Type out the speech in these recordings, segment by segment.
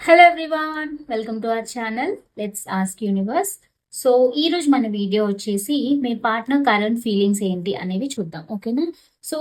Hello everyone welcome to our channel let's ask universe so ఈరోజు మన video వచ్చేసి మీ partner current feelings ఏంటి అనేవి చూద్దాం ఓకేనా సో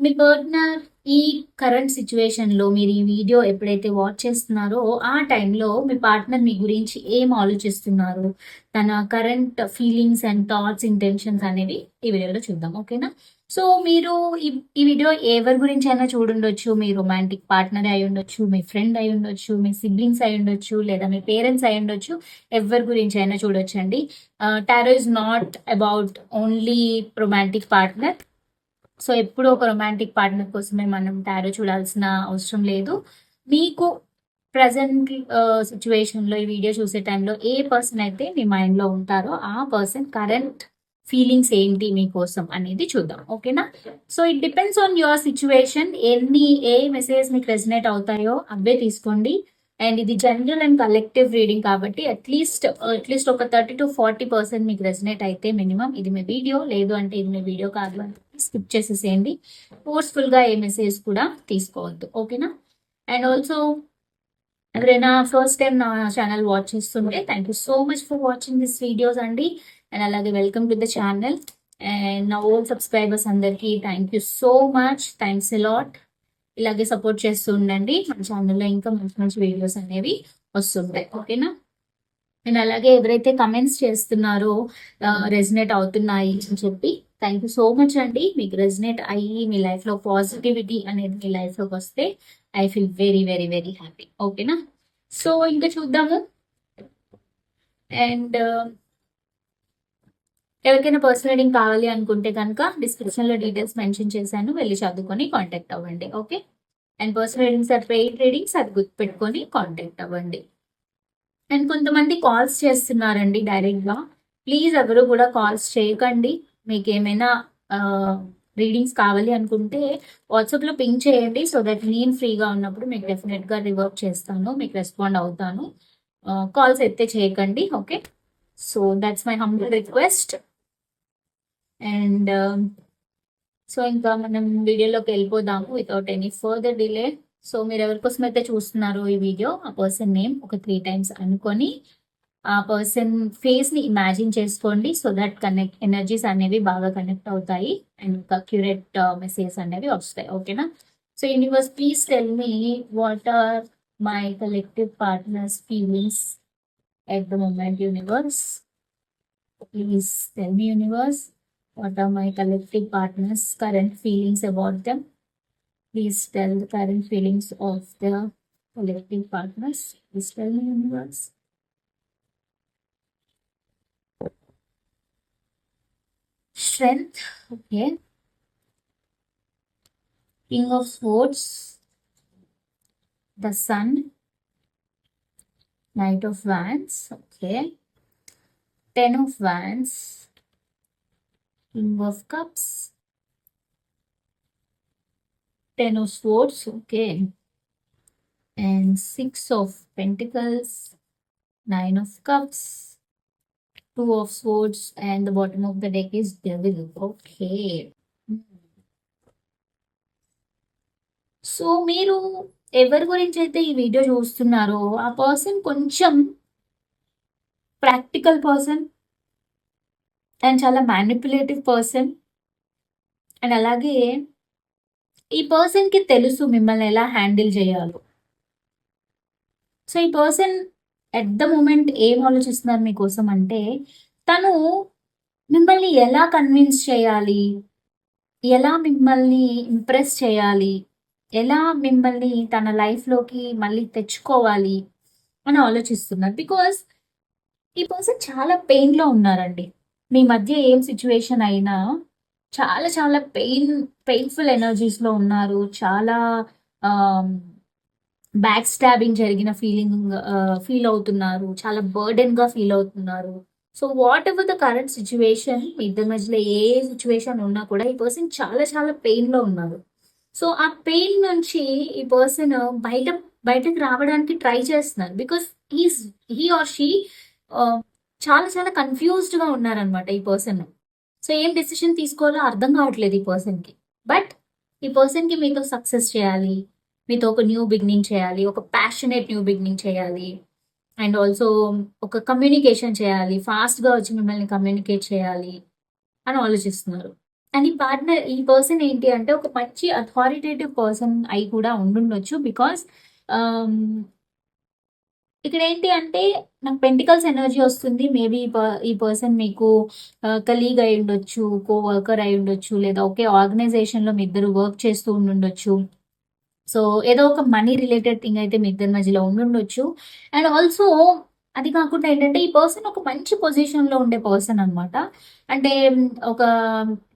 మీ పార్ట్నర్ ఈ కరెంట్ సిచ్యువేషన్లో మీరు ఈ వీడియో ఎప్పుడైతే వాచ్ చేస్తున్నారో ఆ టైంలో మీ పార్ట్నర్ మీ గురించి ఏం ఆలోచిస్తున్నారు? తన current feelings and thoughts intentions అనేవి ఈ వీడియోలో చూద్దాం ఓకేనా సో మీరు ఈ ఈ వీడియో ఎవరి గురించి అయినా చూడుండొచ్చు మీ రొమాంటిక్ పార్ట్నర్ అయి ఉండొచ్చు మీ ఫ్రెండ్ అయి ఉండొచ్చు మీ సిబ్లింగ్స్ అయి ఉండొచ్చు లేదా మీ పేరెంట్స్ అయి ఉండొచ్చు ఎవరి గురించి అయినా చూడొచ్చండి tarot is not about only romantic partner. So ఎప్పుడూ ఒక రొమాంటిక్ పార్ట్నర్ కోసమే మనం టారో చూడాల్సిన అవసరం లేదు. మీకు ప్రజెంట్ సిచ్యువేషన్లో ఈ వీడియో చూసే టైంలో ఏ పర్సన్ అయితే మీ మైండ్లో ఉంటారో ఆ పర్సన్ కరెంట్ ఫీలింగ్స్ ఏంటి మీకోసం అనేది చూద్దాం ఓకేనా? So it depends on your situation ఎన్ని ఏ మెసేజ్ మీకు రెజినేట్ అవుతాయో అవే తీసుకోండి. అండ్ ఇది జనరల్ అండ్ కలెక్టివ్ రీడింగ్ కాబట్టి అట్లీస్ట్ అట్లీస్ట్ ఒక థర్టీ టు ఫార్టీ పర్సెంట్ మీకు రెజినేట్ అయితే మినిమం ఇది మీ వీడియో లేదు అంటే ఇది మీ వీడియో కాదు అని స్కిప్ చేసేసేయండి. ఫోర్స్ఫుల్గా ఏ మెసేజ్ కూడా తీసుకోవద్దు ఓకేనా? అండ్ ఆల్సో ఎవరైనా ఫస్ట్ టైం నా ఛానల్ వాచ్ చేస్తుంటే thank you so much for watching this videos అండి. అండ్ అలాగే welcome to the channel and నా ఓల్డ్ సబ్స్క్రైబర్స్ అందరికీ thank you so much thanks lot ఇలాగే సపోర్ట్ చేస్తూ ఉండండి. మన ఛానల్లో ఇంకా మంచి మంచి వీడియోస్ అనేవి వస్తుంటాయి. ఓకేనా అండ్ అలాగే ఎవరైతే కమెంట్స్ చేస్తున్నారో రెజినేట్ అవుతున్నాయి అని చెప్పి థ్యాంక్ యూ సో మచ్ అండి. మీకు రెజినేట్ అయ్యి మీ లైఫ్లో పాజిటివిటీ అనేది మీ లైఫ్లోకి వస్తే I feel very very very happy ఓకేనా సో ఇంకా చూద్దాము. అండ్ ఎవరికైనా పర్సనల్ రీడింగ్ కావాలి అనుకుంటే కనుక డిస్క్రిప్షన్లో డీటెయిల్స్ మెన్షన్ చేశాను. వెళ్ళి చదువుకొని కాంటాక్ట్ అవ్వండి. Okay and personal readings or paid readings అది గుర్తుపెట్టుకొని కాంటాక్ట్ అవ్వండి. అండ్ కొంతమంది కాల్స్ చేస్తున్నారండి డైరెక్ట్గా ప్లీజ్ ఎవరు కూడా కాల్స్ చేయకండి. మీకు ఏమైనా రీడింగ్స్ కావాలి అనుకుంటే వాట్సాప్లో పింక్ చేయండి సో దట్ నేను ఫ్రీగా ఉన్నప్పుడు మీకు డెఫినెట్గా రివర్క్ చేస్తాను. మీకు రెస్పాండ్ అవుతాను. కాల్స్ అయితే చేయకండి. Okay so that's my humble request and um, so ఇంకా మనం వీడియోలోకి వెళ్ళిపోదాము without any further delay so మీరు ఎవరికోసం అయితే చూస్తున్నారో ఈ వీడియో ఆ పర్సన్ నేమ్ ఒక త్రీ టైమ్స్ అనుకొని ఆ పర్సన్ ఫేస్ని ఇమాజిన్ చేసుకోండి సో దట్ కనెక్ట్ ఎనర్జీస్ అనేవి బాగా కనెక్ట్ అవుతాయి అండ్ ఇంకా క్యూరేట్ మెసేజ్ uh, అనేవి వస్తాయి. ఓకేనా so universe please tell me what are my collective partners feelings at the moment universe please tell me universe what are my collective partners current feelings about them. Please tell the current feelings of the collective partners. Please tell me universe strength okay. King of swords the sun. Knight of wands okay. Ten of wands King of Cups. Ten of Swords, okay. And Six of Pentacles, Nine of Cups, Two of Swords, and the bottom of the deck is Devil. Okay. So మీరు ఎవరి గురించి అయితే ఈ video చూస్తున్నారో ఆ person కొంచెం practical person and చాలా manipulative person and అలాగే ఈ పర్సన్కి తెలుసు మిమ్మల్ని ఎలా హ్యాండిల్ చేయాలో. సో ఈ పర్సన్ ఎట్ ద మూమెంట్ ఏం ఆలోచిస్తున్నారు మీకోసం అంటే తను మిమ్మల్ని ఎలా కన్విన్స్ చేయాలి? ఎలా మిమ్మల్ని ఇంప్రెస్ చేయాలి? ఎలా మిమ్మల్ని తన లైఫ్లోకి మళ్ళీ తెచ్చుకోవాలి? అని ఆలోచిస్తున్నారు. బికాస్ ఈ పర్సన్ చాలా పెయిన్లో ఉన్నారండి. మీ మధ్య ఏం సిచ్యువేషన్ అయినా చాలా చాలా పెయిన్ పెయిన్ఫుల్ ఎనర్జీస్లో ఉన్నారు. చాలా బ్యాక్ స్టాబింగ్ జరిగిన ఫీలింగ్ ఫీల్ అవుతున్నారు. చాలా బర్డెన్గా ఫీల్ అవుతున్నారు. So whatever the current situation మీ ఇద్దరి మధ్యలో ఏ సిచ్యువేషన్ ఉన్నా కూడా ఈ పర్సన్ చాలా చాలా పెయిన్లో ఉన్నారు. సో ఆ పెయిన్ నుంచి ఈ పర్సన్ బయట బయటకు రావడానికి ట్రై చేస్తున్నారు. Because he's he or she చాలా చాలా కన్ఫ్యూజ్డ్గా ఉన్నారనమాట ఈ పర్సన్ సో ఏం డెసిషన్ తీసుకోవాలో అర్థం కావట్లేదు ఈ పర్సన్కి బట్ ఈ పర్సన్కి మీతో సక్సెస్ చేయాలి మీతో ఒక న్యూ బిగినింగ్ చేయాలి ఒక ప్యాషనేట్ న్యూ బిగినింగ్ చేయాలి అండ్ ఆల్సో ఒక కమ్యూనికేషన్ చేయాలి ఫాస్ట్గా వచ్చి మిమ్మల్ని కమ్యూనికేట్ చేయాలి అని ఆలోచిస్తున్నారు. అండ్ ఈ పార్ట్నర్ ఈ పర్సన్ ఏంటి అంటే ఒక మంచి అథారిటేటివ్ పర్సన్ అయి కూడా ఉండుండొచ్చు బికాస్ ఇక్కడ ఏంటి అంటే నాకు పెంటికల్స్ ఎనర్జీ వస్తుంది. మేబీ ఈ పర్సన్ మీకు కలీగ్ అయి ఉండొచ్చు కో వర్కర్ అయి ఉండొచ్చు లేదా ఒకే ఆర్గనైజేషన్లో మీ ఇద్దరు వర్క్ చేస్తూ ఉండుండొచ్చు. సో ఏదో ఒక మనీ రిలేటెడ్ థింగ్ అయితే మీ ఇద్దరి మధ్యలో ఉండుండొచ్చు. అండ్ ఆల్సో అది కాకుండా ఏంటంటే ఈ పర్సన్ ఒక మంచి పొజిషన్లో ఉండే పర్సన్ అనమాట అంటే ఒక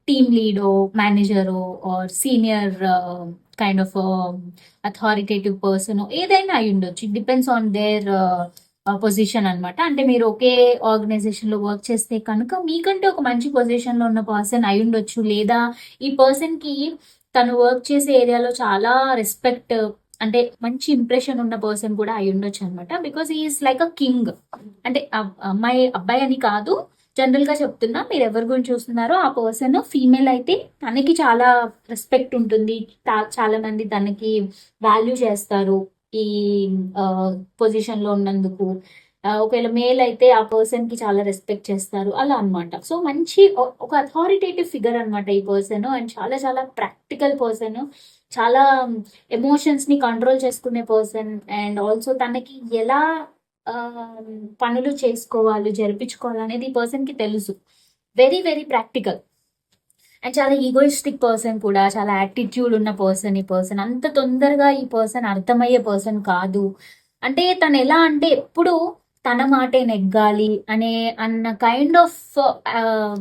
టీమ్ లీడో మేనేజరో or senior kind of authoritative person ఏదైనా అయి ఉండొచ్చు. It depends on their position అనమాట అంటే మీరు ఒకే ఆర్గనైజేషన్లో వర్క్ చేస్తే కనుక మీకంటే ఒక మంచి పొజిషన్లో ఉన్న పర్సన్ అయి ఉండొచ్చు. లేదా ఈ పర్సన్కి తను వర్క్ చేసే ఏరియాలో చాలా రెస్పెక్ట్ అంటే మంచి ఇంప్రెషన్ ఉన్న పర్సన్ కూడా అయి ఉండొచ్చు అనమాట because is like a king అంటే అమ్మాయి అబ్బాయి అని కాదు. జనరల్గా చెప్తున్నా మీరు ఎవరి గురించి చూస్తున్నారో ఆ పర్సన్ ఫీమేల్ అయితే తనకి చాలా రెస్పెక్ట్ ఉంటుంది. చాలా మంది తనకి వాల్యూ చేస్తారు ఈ పొజిషన్లో ఉన్నందుకు. ఒకవేళ మేల్ అయితే ఆ పర్సన్కి చాలా రెస్పెక్ట్ చేస్తారు. అలా అన్నమాట. సో మంచి ఒక అథారిటేటివ్ ఫిగర్ అనమాట ఈ పర్సన్. అండ్ చాలా చాలా ప్రాక్టికల్ పర్సన్. చాలా ఎమోషన్స్ని కంట్రోల్ చేసుకునే పర్సన్. అండ్ ఆల్సో తనకి ఎలా పనులు చేసుకోవాలి జరిపించుకోవాలి అనేది ఈ పర్సన్కి తెలుసు. వెరీ వెరీ ప్రాక్టికల్ అండ్ చాలా ఈగోయిస్టిక్ పర్సన్ కూడా చాలా యాటిట్యూడ్ ఉన్న పర్సన్ ఈ పర్సన్ అంత తొందరగా ఈ పర్సన్ అర్థమయ్యే పర్సన్ కాదు. అంటే తను ఎలా అంటే ఎప్పుడు తన మాటే నెగ్గాలి అనే అన్న కైండ్ ఆఫ్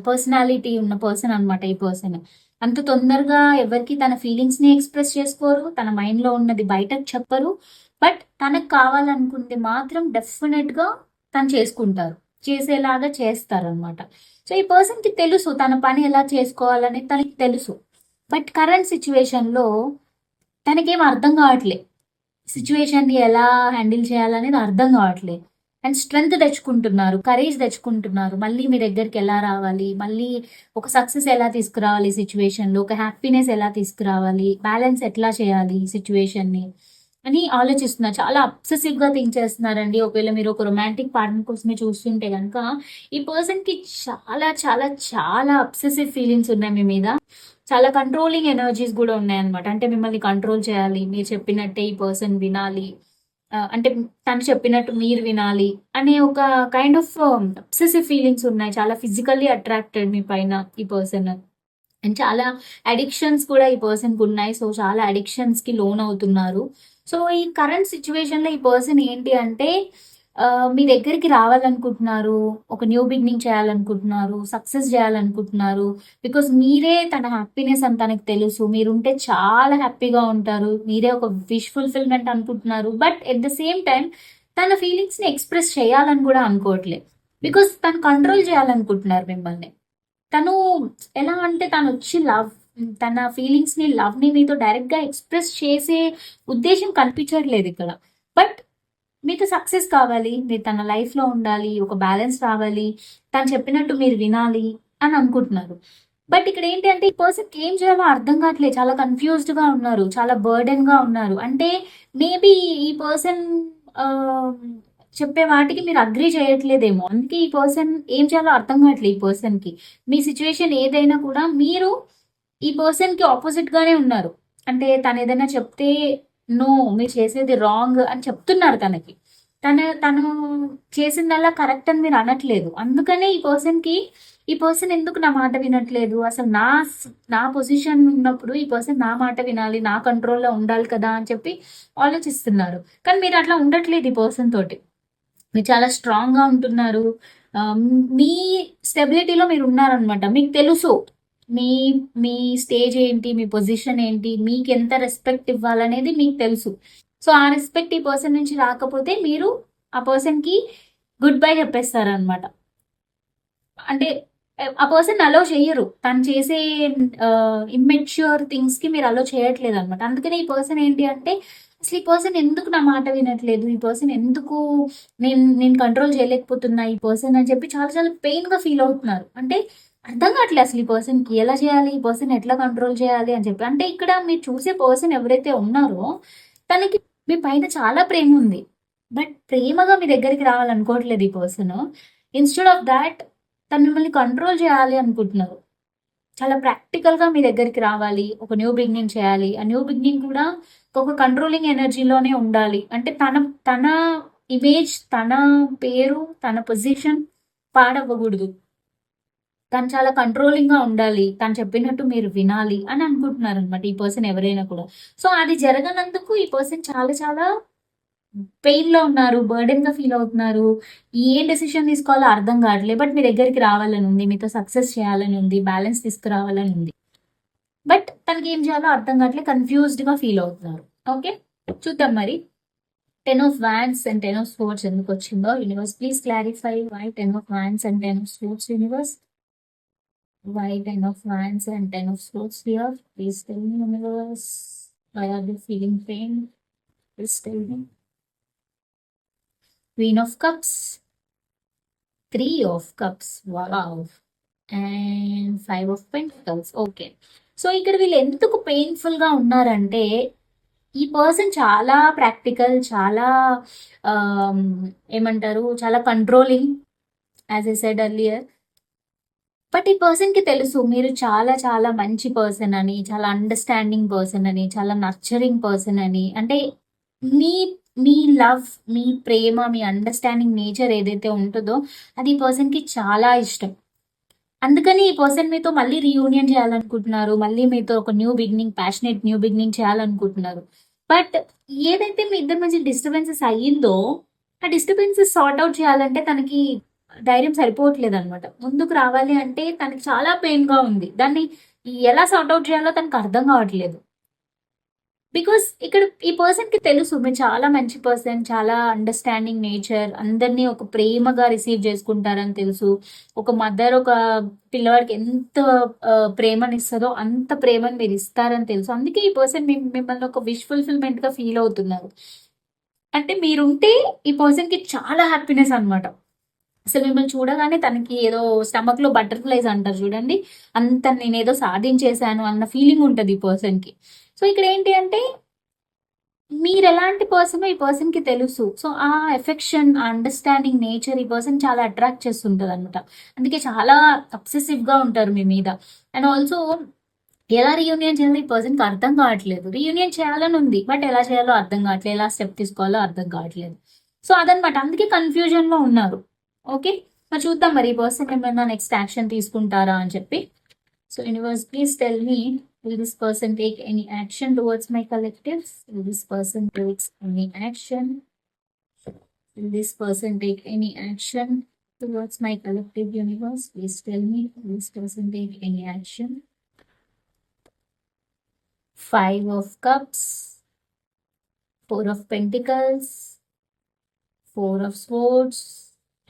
పర్సనాలిటీ ఉన్న పర్సన్ అన్నమాట ఈ పర్సన్ అంత తొందరగా ఎవరికి తన ఫీలింగ్స్ని ఎక్స్ప్రెస్ చేసుకోరు తన మైండ్లో ఉన్నది బయటకు చెప్పరు. బట్ తనకు కావాలనుకుంటే మాత్రం డెఫినెట్గా తను చేసుకుంటారు. చేసేలాగా చేస్తారు అనమాట సో ఈ పర్సన్కి తెలుసు తన పని ఎలా చేసుకోవాలని తనకి తెలుసు. బట్ కరెంట్ సిచ్యువేషన్లో తనకేం అర్థం కావట్లే. సిచ్యువేషన్ని ఎలా హ్యాండిల్ చేయాలనేది అర్థం కావట్లే. అండ్ స్ట్రెంగ్త్ తెచ్చుకుంటున్నారు కరేజ్ తెచ్చుకుంటున్నారు. మళ్ళీ మీ దగ్గరికి ఎలా రావాలి? మళ్ళీ ఒక సక్సెస్ ఎలా తీసుకురావాలి సిచ్యువేషన్లో ఒక హ్యాపీనెస్ ఎలా తీసుకురావాలి? బ్యాలెన్స్ ఎట్లా చేయాలి సిచ్యువేషన్ని అని ఆలోచిస్తున్నారు. చాలా అబ్సెసివ్గా థింక్ చేస్తున్నారండి. ఒకవేళ మీరు ఒక రొమాంటిక్ పార్ట్నర్ కోసమే చూస్తుంటే కనుక ఈ పర్సన్కి చాలా చాలా చాలా అబ్సెసివ్ ఫీలింగ్స్ ఉన్నాయి మీ మీద. చాలా కంట్రోలింగ్ ఎనర్జీస్ కూడా ఉన్నాయి అనమాట అంటే మిమ్మల్ని కంట్రోల్ చేయాలి. మీరు చెప్పినట్టే ఈ పర్సన్ వినాలి. అంటే తను చెప్పినట్టు మీరు వినాలి అనే ఒక కైండ్ ఆఫ్ అబ్సెసివ్ ఫీలింగ్స్ ఉన్నాయి. చాలా ఫిజికల్లీ అట్రాక్టెడ్ మీ పైన ఈ పర్సన్ అండ్ చాలా అడిక్షన్స్ కూడా ఈ పర్సన్కి ఉన్నాయి. సో చాలా అడిక్షన్స్కి లోన్ అవుతున్నారు సో ఈ కరెంట్ సిచ్యువేషన్లో ఈ పర్సన్ ఏంటి అంటే మీ దగ్గరికి రావాలనుకుంటున్నారు ఒక న్యూ బిగినింగ్ చేయాలనుకుంటున్నారు సక్సెస్ చేయాలనుకుంటున్నారు బికాస్ మీరే తన హ్యాపీనెస్ అని తనకు తెలుసు మీరుంటే చాలా హ్యాపీగా ఉంటారు మీరే ఒక విష్ ఫుల్ఫిల్మెంట్ అనుకుంటున్నారు but at the same time తన ఫీలింగ్స్ని ఎక్స్ప్రెస్ చేయాలని కూడా అనుకోవట్లేదు. బికాస్ తను కంట్రోల్ చేయాలనుకుంటున్నారు మిమ్మల్ని. తను ఎలా అంటే తను వచ్చి లవ్ తన ఫీలింగ్స్ని లవ్ని మీతో డైరెక్ట్గా ఎక్స్ప్రెస్ చేసే ఉద్దేశం కనిపించట్లేదు ఇక్కడ. బట్ మీతో సక్సెస్ కావాలి మీరు తన లైఫ్లో ఉండాలి ఒక బ్యాలెన్స్ రావాలి తను చెప్పినట్టు మీరు వినాలి అని అనుకుంటున్నారు. బట్ ఇక్కడ ఏంటి అంటే ఈ పర్సన్ ఏం చేయాలో అర్థం కావట్లేదు. చాలా కన్ఫ్యూజ్డ్గా ఉన్నారు చాలా బర్డెన్గా ఉన్నారు. అంటే మేబీ ఈ పర్సన్ చెప్పే వాటికి మీరు అగ్రి చేయట్లేదేమో. అందుకే ఈ పర్సన్ ఏం చేయాలో అర్థం కావట్లేదు ఈ పర్సన్కి. మీ సిచ్యువేషన్ ఏదైనా కూడా మీరు ఈ పర్సన్కి ఆపోజిట్గానే ఉన్నారు. అంటే తను ఏదైనా చెప్తే నో మీరు చేసేది రాంగ్ అని చెప్తున్నారు తనకి. తను తను చేసిందల్లా కరెక్ట్ అని మీరు అనట్లేదు. అందుకనే ఈ పర్సన్కి ఈ పర్సన్ ఎందుకు నా మాట వినట్లేదు? అసలు నా నా పొజిషన్ ఉన్నప్పుడు ఈ పర్సన్ నా మాట వినాలి నా కంట్రోల్లో ఉండాలి కదా అని చెప్పి ఆలోచిస్తున్నారు. కానీ మీరు అట్లా ఉండట్లేదు ఈ పర్సన్ తోటి. మీరు చాలా స్ట్రాంగ్గా ఉంటున్నారు. మీ స్టెబిలిటీలో మీరు ఉన్నారనమాట మీకు తెలుసు. మీ మీ స్టేజ్ ఏంటి మీ పొజిషన్ ఏంటి మీకు ఎంత రెస్పెక్ట్ ఇవ్వాలనేది మీకు తెలుసు. సో ఆ రెస్పెక్ట్ ఈ పర్సన్ నుంచి రాకపోతే మీరు ఆ పర్సన్కి గుడ్ బై చెప్పేస్తారనమాట అంటే ఆ పర్సన్ అలో చేయరు తను చేసే ఇమ్మెచ్యూర్ థింగ్స్కి మీరు అలో చేయట్లేదు అనమాట అందుకని ఈ పర్సన్ ఏంటి అంటే అసలు ఈ పర్సన్ ఎందుకు నా మాట వినట్లేదు? ఈ పర్సన్ ఎందుకు నేను నేను కంట్రోల్ చేయలేకపోతున్నా? ఈ పర్సన్ అని చెప్పి చాలా చాలా పెయిన్గా ఫీల్ అవుతున్నారు. అంటే అర్థం కావట్లేదు అసలు ఈ పర్సన్కి ఎలా చేయాలి? ఈ పర్సన్ ఎట్లా కంట్రోల్ చేయాలి అని చెప్పి. అంటే ఇక్కడ మీరు చూసే పర్సన్ ఎవరైతే ఉన్నారో తనకి మీ పైన చాలా ప్రేమ ఉంది. బట్ ప్రేమగా మీ దగ్గరికి రావాలనుకోవట్లేదు ఈ పర్సన్ ఇన్స్టెడ్ ఆఫ్ దాట్ తను మిమ్మల్ని కంట్రోల్ చేయాలి అనుకుంటున్నారు. చాలా ప్రాక్టికల్గా మీ దగ్గరికి రావాలి. ఒక న్యూ బిగినింగ్ చేయాలి. ఆ న్యూ బిగినింగ్ కూడా ఒక కంట్రోలింగ్ ఎనర్జీలోనే ఉండాలి. అంటే తన తన ఇమేజ్ తన పేరు తన పొజిషన్ పాడవ్వకూడదు. తను చాలా కంట్రోలింగ్గా ఉండాలి. తను చెప్పినట్టు మీరు వినాలి అని అనుకుంటున్నారు అనమాట ఈ పర్సన్ ఎవరైనా కూడా. సో అది జరగనందుకు ఈ పర్సన్ చాలా చాలా పెయిన్లో ఉన్నారు బర్డెన్గా ఫీల్ అవుతున్నారు. ఏం డెసిషన్ తీసుకోవాలో అర్థం కావట్లేదు. బట్ మీ దగ్గరికి రావాలని ఉంది మీతో సక్సెస్ చేయాలని ఉంది బ్యాలెన్స్ తీసుకురావాలని ఉంది. బట్ తనకి ఏం చేయాలో అర్థం కావట్లేదు. కన్ఫ్యూజ్డ్గా ఫీల్ అవుతున్నారు. ఓకే చూద్దాం మరి. Ten of wands and ten of swords ఎందుకు వచ్చిందో? Universe please clarify why ten of wands and ten of swords universe why ten of wands and ten of swords here please tell me universe why are you feeling pain please tell me queen of cups three of cups wow and five of pentacles okay so ఇక్కడ వీళ్ళు ఎందుకు పెయిన్ఫుల్గా ఉన్నారంటే ఈ person చాలా practical చాలా ఏమంటారు చాలా controlling as I said earlier but ఈ పర్సన్కి తెలుసు మీరు చాలా చాలా మంచి పర్సన్ అని చాలా అండర్స్టాండింగ్ పర్సన్ అని చాలా నర్చరింగ్ పర్సన్ అని. అంటే మీ మీ లవ్ మీ ప్రేమ మీ అండర్స్టాండింగ్ నేచర్ ఏదైతే ఉంటుందో అది ఈ పర్సన్కి చాలా ఇష్టం. అందుకని ఈ పర్సన్ మీతో మళ్ళీ రీయూనియన్ చేయాలనుకుంటున్నారు మళ్ళీ మీతో ఒక new beginning passionate new beginning చేయాలనుకుంటున్నారు. బట్ ఏదైతే మీ ఇద్దరి మధ్య డిస్టర్బెన్సెస్ అయ్యిందో ఆ డిస్టర్బెన్సెస్ సార్ట్ అవుట్ చేయాలంటే తనకి ధైర్యం సరిపోవట్లేదు అనమాట ముందుకు రావాలి అంటే తనకి చాలా పెయిన్గా ఉంది. దాన్ని ఎలా సార్ట్ అవుట్ చేయాలో తనకు అర్థం కావట్లేదు. బికాస్ ఇక్కడ ఈ పర్సన్కి తెలుసు మీరు చాలా మంచి పర్సన్ చాలా అండర్స్టాండింగ్ నేచర్ అందరినీ ఒక ప్రేమగా రిసీవ్ చేసుకుంటారని తెలుసు. ఒక మదర్ ఒక పిల్లవాడికి ఎంత ప్రేమని ఇస్తుందో అంత ప్రేమని మీరు ఇస్తారని తెలుసు. అందుకే ఈ పర్సన్ మిమ్మల్ని ఒక విష్ ఫుల్ఫిల్మెంట్గా ఫీల్ అవుతున్నారు. అంటే మీరుంటే ఈ పర్సన్కి చాలా హ్యాపీనెస్ అనమాట అసలు మిమ్మల్ని చూడగానే తనకి ఏదో స్టమక్లో బటర్ఫ్లైస్ అంటారు చూడండి. అంత నేను ఏదో సాధించేశాను అన్న ఫీలింగ్ ఉంటుంది ఈ పర్సన్కి సో ఇక్కడ ఏంటి అంటే మీరు ఎలాంటి పర్సన్ ఈ పర్సన్కి తెలుసు. సో ఆ ఎఫెక్షన్ ఆ అండర్స్టాండింగ్ నేచర్ ఈ పర్సన్ చాలా అట్రాక్ట్ చేస్తుంటది అనమాట అందుకే చాలా అబ్సెసివ్గా ఉంటారు మీ మీద. అండ్ ఆల్సో ఎలా రీయూనియన్ చేయాలో ఈ పర్సన్కి అర్థం కావట్లేదు. రీయూనియన్ చేయాలని ఉంది బట్ ఎలా చేయాలో అర్థం కావట్లేదు. ఎలా స్టెప్ తీసుకోవాలో అర్థం కావట్లేదు. సో అదనమాట అందుకే కన్ఫ్యూజన్లో ఉన్నారు. ఓకే మరి చూద్దాం మరి ఈ పర్సన్ ఏమైనా నెక్స్ట్ యాక్షన్ తీసుకుంటారా అని చెప్పి so universe please tell me will this person take any action towards my collectives will this person takes any action will this person take any action towards my collective universe please tell me will this person take any action five of cups four of pentacles four of swords,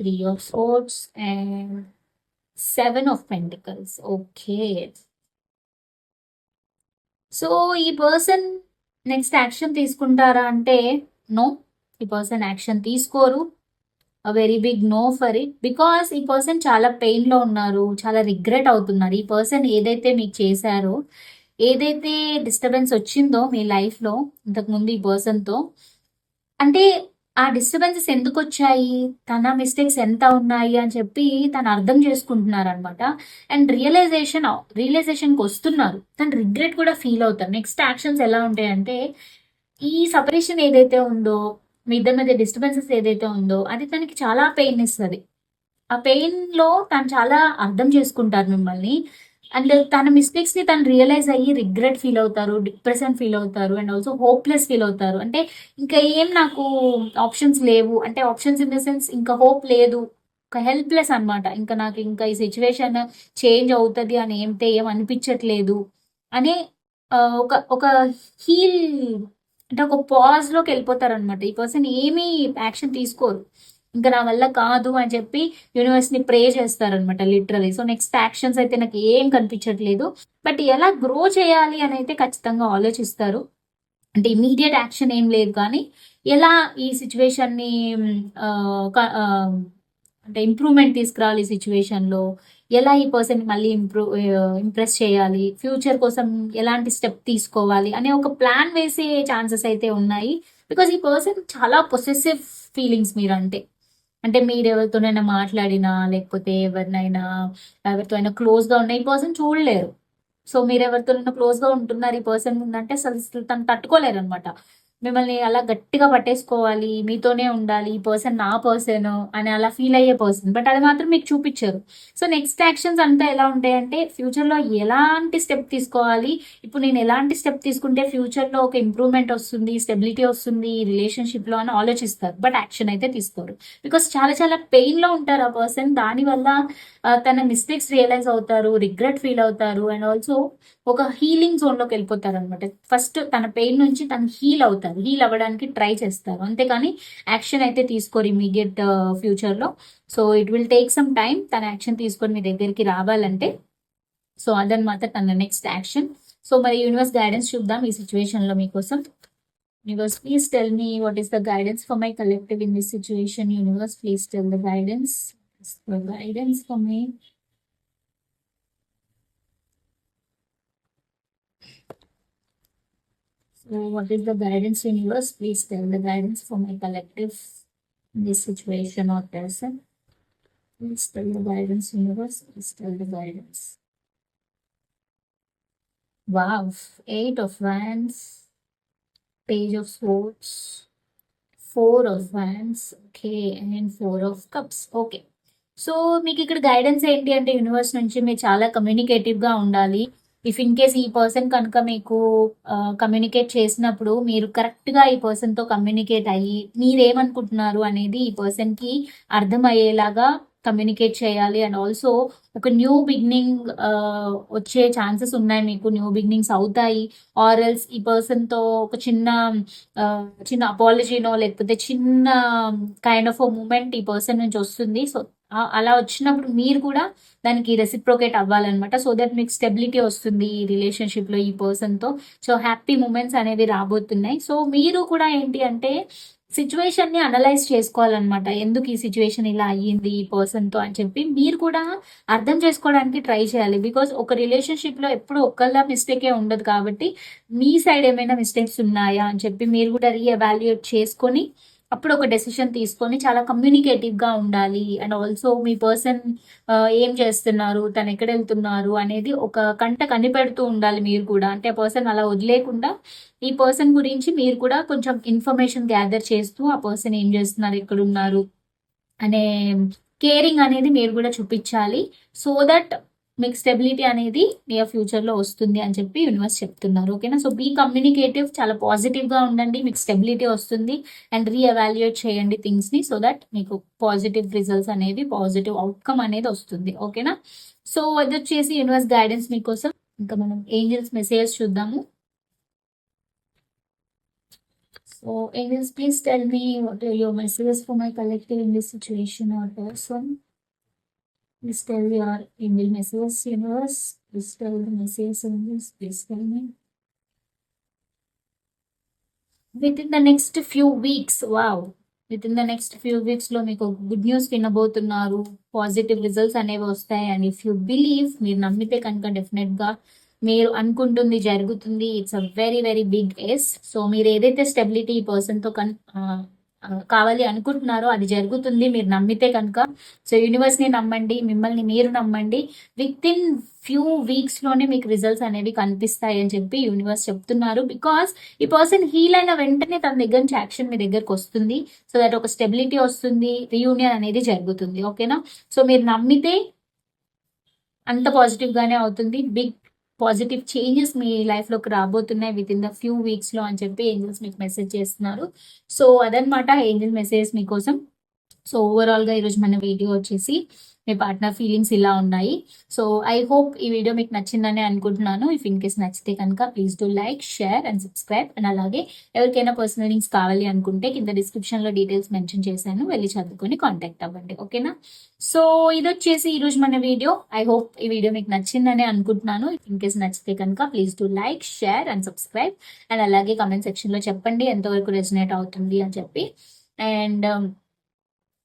three of swords, and seven of pentacles. Okay. So ఈ person next action తీసుకుంటారా అంటే no ఈ person action తీసుకోరు very big no for it because ఈ person చాలా పెయిన్లో ఉన్నారు చాలా రిగ్రెట్ అవుతున్నారు ఈ పర్సన్ ఏదైతే మీకు చేశారో ఏదైతే డిస్టర్బెన్స్ వచ్చిందో మీ లైఫ్లో ఇంతకుముందు ఈ పర్సన్తో అంటే ఆ డిస్టర్బెన్సెస్ ఎందుకు వచ్చాయి తన మిస్టేక్స్ ఎంత ఉన్నాయి? అని చెప్పి తను అర్థం చేసుకుంటున్నారు అనమాట అండ్ రియలైజేషన్ రియలైజేషన్కి వస్తున్నారు. తను రిగ్రెట్ కూడా ఫీల్ అవుతారు. నెక్స్ట్ యాక్షన్స్ ఎలా ఉంటాయంటే ఈ సపరేషన్ ఏదైతే ఉందో మీ ఇద్దరి మధ్య డిస్టర్బెన్సెస్ ఏదైతే ఉందో అది తనకి చాలా పెయిన్ ఇస్తుంది. ఆ పెయిన్లో తను చాలా అర్థం చేసుకుంటారు మిమ్మల్ని. అండ్ తన మిస్టేక్స్ని తను రియలైజ్ అయ్యి రిగ్రెట్ ఫీల్ అవుతారు డిప్రెషన్ ఫీల్ అవుతారు అండ్ ఆల్సో హోప్లెస్ ఫీల్ అవుతారు. అంటే ఇంకా ఏం నాకు ఆప్షన్స్ లేవు. అంటే ఆప్షన్స్ ఇన్ ద సెన్స్ ఇంకా హోప్ లేదు. ఒక హెల్ప్లెస్ అన్నమాట. ఇంకా నాకు ఇంకా ఈ సిచ్యువేషన్ చేంజ్ అవుతుంది అని ఏమితే ఏం అనిపించట్లేదు అనే ఒక ఒక హీల్ అంటే ఒక పాజ్లోకి వెళ్ళిపోతారు అనమాట ఈ పర్సన్ ఏమీ యాక్షన్ తీసుకోరు. ఇంకా నా వల్ల కాదు అని చెప్పి యూనివర్స్ని ప్రే చేస్తారనమాట లిటరలీ సో నెక్స్ట్ యాక్షన్స్ అయితే నాకు ఏం కనిపించట్లేదు. బట్ ఎలా గ్రో చేయాలి అని అయితే ఖచ్చితంగా ఆలోచిస్తారు. అంటే ఇమీడియట్ యాక్షన్ ఏం లేదు కానీ ఎలా ఈ సిచ్యువేషన్ని అంటే ఇంప్రూవ్మెంట్ తీసుకురావాలి సిచ్యువేషన్లో ఎలా ఈ పర్సన్ మళ్ళీ ఇంప్రూవ్ ఇంప్రెస్ చేయాలి? ఫ్యూచర్ కోసం ఎలాంటి స్టెప్ తీసుకోవాలి? అనే ఒక ప్లాన్ వేసే ఛాన్సెస్ అయితే ఉన్నాయి. బికాజ్ ఈ పర్సన్ చాలా పొసెసివ్ ఫీలింగ్స్ మీరు అంటే మీరు ఎవరితోనైనా మాట్లాడినా లేకపోతే ఎవరినైనా ఎవరితో అయినా క్లోజ్గా ఉన్న ఈ పర్సన్ చూడలేరు. సో మీరు ఎవరితోనైనా క్లోజ్గా ఉంటున్నారు ఈ పర్సన్ ఉందంటే అసలు తను తట్టుకోలేరు అనమాట మిమ్మల్ని అలా గట్టిగా పట్టేసుకోవాలి మీతోనే ఉండాలి ఈ పర్సన్ నా పర్సన్ అని అలా ఫీల్ అయ్యే పర్సన్ బట్ అది మాత్రం మీకు చూపించారు. సో నెక్స్ట్ యాక్షన్స్ అంతా ఎలా ఉంటాయంటే ఫ్యూచర్లో ఎలాంటి స్టెప్ తీసుకోవాలి? ఇప్పుడు నేను ఎలాంటి స్టెప్ తీసుకుంటే ఫ్యూచర్లో ఒక ఇంప్రూవ్మెంట్ వస్తుంది స్టెబిలిటీ వస్తుంది రిలేషన్షిప్లో అని ఆలోచిస్తారు. బట్ యాక్షన్ అయితే తీసుకోరు. బికాస్ చాలా చాలా పెయిన్లో ఉంటారు ఆ పర్సన్ దానివల్ల తన మిస్టేక్స్ రియలైజ్ అవుతారు రిగ్రెట్ ఫీల్ అవుతారు అండ్ ఆల్సో ఒక హీలింగ్ జోన్లోకి వెళ్ళిపోతారు అనమాట ఫస్ట్ తన పెయిన్ నుంచి తను హీల్ అవుతారు. హీల్ అవ్వడానికి ట్రై చేస్తారు. అంతేకాని యాక్షన్ అయితే తీసుకోరు ఇమీడియట్ ఫ్యూచర్లో so it will take some time తన యాక్షన్ తీసుకొని మీ దగ్గరికి రావాలంటే. సో అదనమాట తన నెక్స్ట్ యాక్షన్ సో మరి యూనివర్స్ గైడెన్స్ చూద్దాం ఈ సిచ్యువేషన్లో మీకోసం. Universe please tell me what is the guidance for my collective in this situation universe please tell the guidance guidance for me So, what is the guidance universe? Please tell the guidance for my collective in this situation or person. Please tell the guidance universe. Please tell the guidance. Wow, eight of wands, page of swords, four of wands, okay, and four of cups. Okay. So మీకు ఇక్కడ guidance ఏంటి అంటే universe నుంచి మీరు చాలా communicative గా ఉండాలి if in case ఈ పర్సన్ కనుక మీకు కమ్యూనికేట్ చేసినప్పుడు మీరు కరెక్ట్గా ఈ పర్సన్తో కమ్యూనికేట్ అయ్యి మీరేమనుకుంటున్నారు అనేది ఈ పర్సన్కి అర్థమయ్యేలాగా కమ్యూనికేట్ చేయాలి. అండ్ ఆల్సో ఒక న్యూ బిగినింగ్ వచ్చే ఛాన్సెస్ ఉన్నాయి మీకు. న్యూ బిగినింగ్స్ అవుతాయి. ఆరల్స్ ఈ పర్సన్తో ఒక చిన్న చిన్న అపాలజీనో లేకపోతే చిన్న కైండ్ ఆఫ్ మూమెంట్ ఈ పర్సన్ నుంచి వస్తుంది. సో అలా వచ్చినప్పుడు మీరు కూడా దానికి రెసిప్రోకేట్ అవ్వాలన్నమాట. సో దట్ మీకు స్టెబిలిటీ వస్తుంది ఈ రిలేషన్షిప్లో ఈ పర్సన్తో సో హ్యాపీ మూమెంట్స్ అనేవి రాబోతున్నాయి. సో మీరు కూడా ఏంటి అంటే సిచ్యువేషన్ని అనలైజ్ చేసుకోవాలన్నమాట. ఎందుకు ఈ సిచ్యువేషన్ ఇలా అయ్యింది ఈ పర్సన్తో అని చెప్పి మీరు కూడా అర్థం చేసుకోవడానికి ట్రై చేయాలి. బికాస్ ఒక రిలేషన్షిప్లో ఎప్పుడు ఒక్కళ్ళ మిస్టేకే ఉండదు కాబట్టి మీ సైడ్ ఏమైనా మిస్టేక్స్ ఉన్నాయా అని చెప్పి మీరు కూడా రీఎవాల్యుయేట్ చేసుకొని అప్పుడు ఒక డెసిషన్ తీసుకొని చాలా కమ్యూనికేటివ్గా ఉండాలి. అండ్ ఆల్సో మీ పర్సన్ ఏం చేస్తున్నారు? తను ఎక్కడ వెళ్తున్నారు? అనేది ఒక కంట కనిపెడుతూ ఉండాలి మీరు కూడా. అంటే ఆ పర్సన్ అలా వదిలేకుండా ఈ పర్సన్ గురించి మీరు కూడా కొంచెం ఇన్ఫర్మేషన్ గ్యాదర్ చేస్తూ ఆ పర్సన్ ఏం చేస్తున్నారు? ఎక్కడ ఉన్నారు అనే కేరింగ్ అనేది మీరు కూడా చూపించాలి. సో దట్ మీకు స్టెబిలిటీ అనేది నియర్ ఫ్యూచర్లో వస్తుంది అని చెప్పి యూనివర్స్ చెప్తున్నారు ఓకేనా సో బీ కమ్యూనికేటివ్ చాలా పాజిటివ్గా ఉండండి మీకు స్టెబిలిటీ వస్తుంది అండ్ రీఎవాల్యుయేట్ చేయండి థింగ్స్ని సో దట్ మీకు పాజిటివ్ రిజల్ట్స్ అనేవి పాజిటివ్ అవుట్కమ్ అనేది వస్తుంది ఓకేనా సో అది వచ్చేసి యూనివర్స్ గైడెన్స్ మీకోసం. ఇంకా మనం ఏంజల్స్ మెసేజ్ చూద్దాము. So angels please tell me your messages for my collective in this situation or person Please tell your email messages, universe. Please tell the messages in this. Please tell me. Within the next few weeks, wow. With in the next few వీక్స్లో మీకు good news వినబోతున్నారు positive results అనేవి వస్తాయి and if you believe మీరు నమ్మితే కనుక డెఫినెట్గా మీరు అనుకుంటుంది జరుగుతుంది it's a very very big yes so మీరు ఏదైతే స్టెబిలిటీ ఈ పర్సన్తో కన్ కావాలి అనుకుంటున్నారో అది జరుగుతుంది. మీరు నమ్మితే కనుక. సో యూనివర్స్ని నమ్మండి. మిమ్మల్ని మీరు నమ్మండి. విత్ ఇన్ ఫ్యూ వీక్స్లోనే మీకు రిజల్ట్స్ అనేవి కనిపిస్తాయి అని చెప్పి యూనివర్స్ చెప్తున్నారు. బికాస్ ఈ పర్సన్ హీల్ అయిన వెంటనే తన దగ్గర నుంచి యాక్షన్ మీ దగ్గరకు వస్తుంది. సో దట్ ఒక స్టెబిలిటీ వస్తుంది. రీయూనియన్ అనేది జరుగుతుంది. ఓకేనా? సో మీరు నమ్మితే అంత పాజిటివ్గానే అవుతుంది. బిగ్ పాజిటివ్ చేంజెస్ మీ లైఫ్లోకి రాబోతున్నాయి విత్ ఇన్ ద ఫ్యూ వీక్స్లో అని చెప్పి ఏంజల్స్ మీకు మెసేజ్ చేస్తున్నారు. సో అదనమాట ఏంజల్ మెసేజ్ మీకోసం. సో ఓవరాల్గా ఈరోజు మన వీడియో వచ్చేసి మీ పార్ట్నర్ ఫీలింగ్స్ ఇలా ఉన్నాయి. సో ఐ హోప్ ఈ వీడియో మీకు నచ్చిందని అనుకుంటున్నాను. ఇఫ్ ఇన్ కేస్ నచ్చితే కనుక please do like share and subscribe and అలాగే ఎవరికైనా పర్సనల్ లింక్స్ కావాలి అనుకుంటే కింద డిస్క్రిప్షన్లో డీటెయిల్స్ మెన్షన్ చేశాను. వెళ్ళి చదువుకొని కాంటాక్ట్ అవ్వండి. ఓకేనా సో ఇది వచ్చేసి ఈరోజు మన వీడియో. ఐ హోప్ ఈ వీడియో మీకు నచ్చిందని అనుకుంటున్నాను. ఇఫ్ ఇన్ కేస్ నచ్చితే కనుక please do like share and subscribe and అలాగే కామెంట్ సెక్షన్లో చెప్పండి ఎంతవరకు రెసినేట్ అవుతుంది అని చెప్పి. అండ్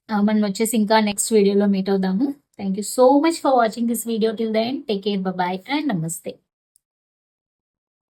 మనం వచ్చేసి ఇంకా నెక్స్ట్ వీడియోలో మీట్ అవుదాము. Thank you so much for watching this video till then take care bye and నమస్తే